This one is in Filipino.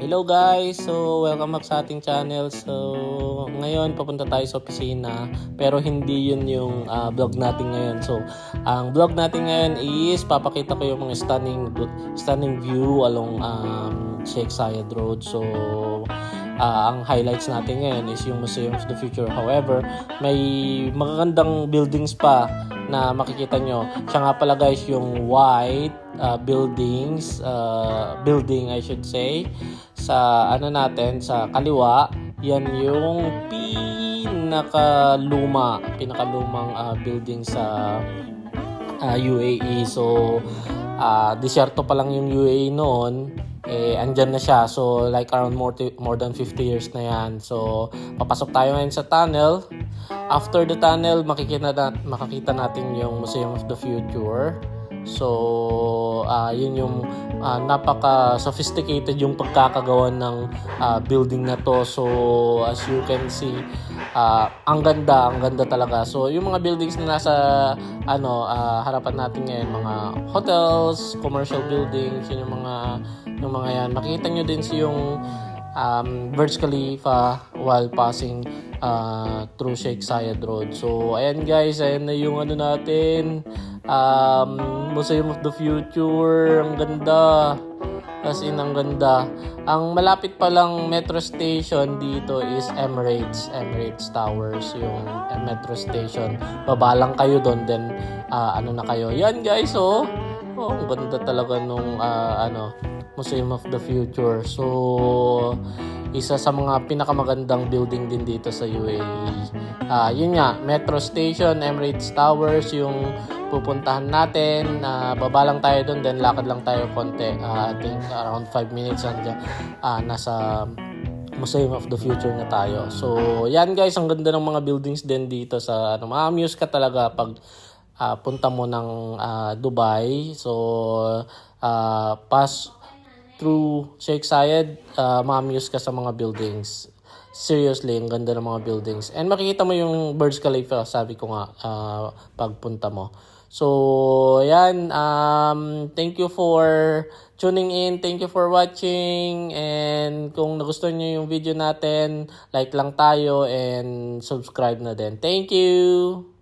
Hello guys! So, welcome back sa ating channel. So, ngayon papunta tayo sa opisina pero hindi yun yung ah, vlog natin ngayon. So, ang vlog natin ngayon is papakita ko yung mga stunning stunning view along um, Sheikh Zayed Road. So, ah, ang highlights natin ngayon is yung Museum of the Future. However, may magagandang buildings pa na makikita nyo. Siya nga pala guys yung white uh, buildings, uh, building I should say, sa ano natin, sa kaliwa, yan yung pinakaluma, pinakalumang uh, building sa uh, UAE. So, uh, disyerto pa lang yung UAE noon, eh, andyan na siya. So, like around more, ti- more than 50 years na yan. So, papasok tayo ngayon sa tunnel. After the tunnel, makikita, na, makikita natin yung Museum of the Future. So, ah yun yung ah, napaka-sophisticated yung pagkakagawa ng ah, building na to. So, as you can see, ah, ang ganda, ang ganda talaga. So, yung mga buildings na nasa ano, ah, harapan natin ngayon, mga hotels, commercial buildings, yun yung mga yung mga yan. Makikita nyo din si yung um, Burj Khalifa while passing uh, through Sheikh Zayed Road. So, ayan guys, ayan na yung ano natin, um, Museum of the Future. Ang ganda. As in, ang ganda. Ang malapit pa lang metro station dito is Emirates, Emirates Towers, yung eh, metro station. Baba kayo doon, then ah, ano na kayo. Yan guys, oh. Oh, ang ganda talaga nung ah, ano, Museum of the Future. So, isa sa mga pinakamagandang building din dito sa UAE. Ah, yun nga, Metro Station, Emirates Towers, yung pupuntahan natin. Ah, baba lang tayo doon, then lakad lang tayo konti. Ah, I think around 5 minutes nandiyan. Ah, nasa Museum of the Future na tayo. So, yan guys, ang ganda ng mga buildings din dito sa ano, ma-amuse ka talaga pag ah, punta mo ng ah, Dubai. So, ah, pass through Sheikh Zayed, uh, ma-amuse ka sa mga buildings. Seriously, ang ganda ng mga buildings. And makikita mo yung Burj Khalifa, sabi ko nga, ah, pagpunta mo. So, yan. Um, thank you for tuning in. Thank you for watching. And kung nagustuhan nyo yung video natin, like lang tayo and subscribe na din. Thank you!